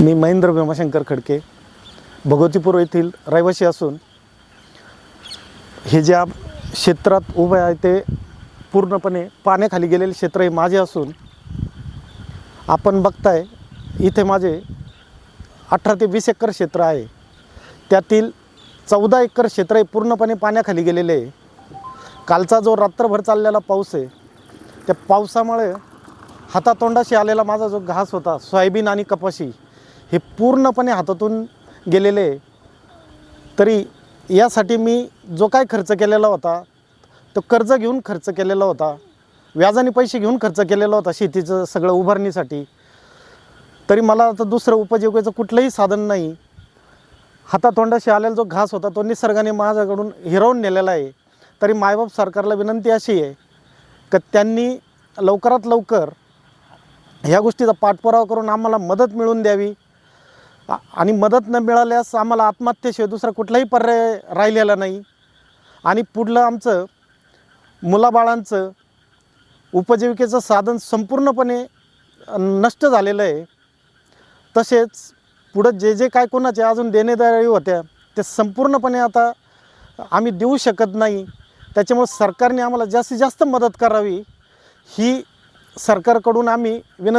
मी महेंद्र भीमाशंकर खडके भगवतीपूर येथील रहिवासी असून हे ज्या क्षेत्रात उभे आहे ते पूर्णपणे पाण्याखाली गेलेले क्षेत्र हे माझे असून आपण बघताय इथे माझे अठरा ते वीस एकर क्षेत्र आहे. त्यातील चौदा एकर क्षेत्र हे पूर्णपणे पाण्याखाली गेलेले आहे. कालचा जो रात्रभर चाललेला पाऊस आहे त्या पावसामुळे हातातोंडाशी आलेला माझा जो घास होता सोयाबीन आणि कपाशी हे पूर्णपणे हातातून गेलेले आहे. तरी यासाठी मी जो काय खर्च केलेला होता तो कर्ज घेऊन खर्च केलेला होता व्याजाने पैसे घेऊन खर्च केलेला होता शेतीचं सगळं उभारणीसाठी. तरी मला आता दुसरं उपजीविकेचं कुठलंही साधन नाही. हातातोंडाशी आलेला जो घास होता तो निसर्गाने माझ्याकडून हिरवून नेलेला आहे. तरी मायबाप सरकारला विनंती अशी आहे का त्यांनी लवकरात लवकर ह्या गोष्टीचा पाठपुरावा करून आम्हाला मदत मिळवून द्यावी. आणि मदत न मिळाल्यास आम्हाला आत्महत्येशिवाय दुसरा कुठलाही पर्याय राहिलेला नाही. आणि पुढलं आमचं मुलाबाळांचं उपजीविकेचं साधन संपूर्णपणे नष्ट झालेलं आहे. तसेच पुढं जे जे काय कोणाचे अजून देणेदारी होत्या ते संपूर्णपणे आता आम्ही देऊ शकत नाही. त्याच्यामुळे सरकारने आम्हाला जास्तीत जास्त मदत करावी ही सरकारकडून आम्ही विनंती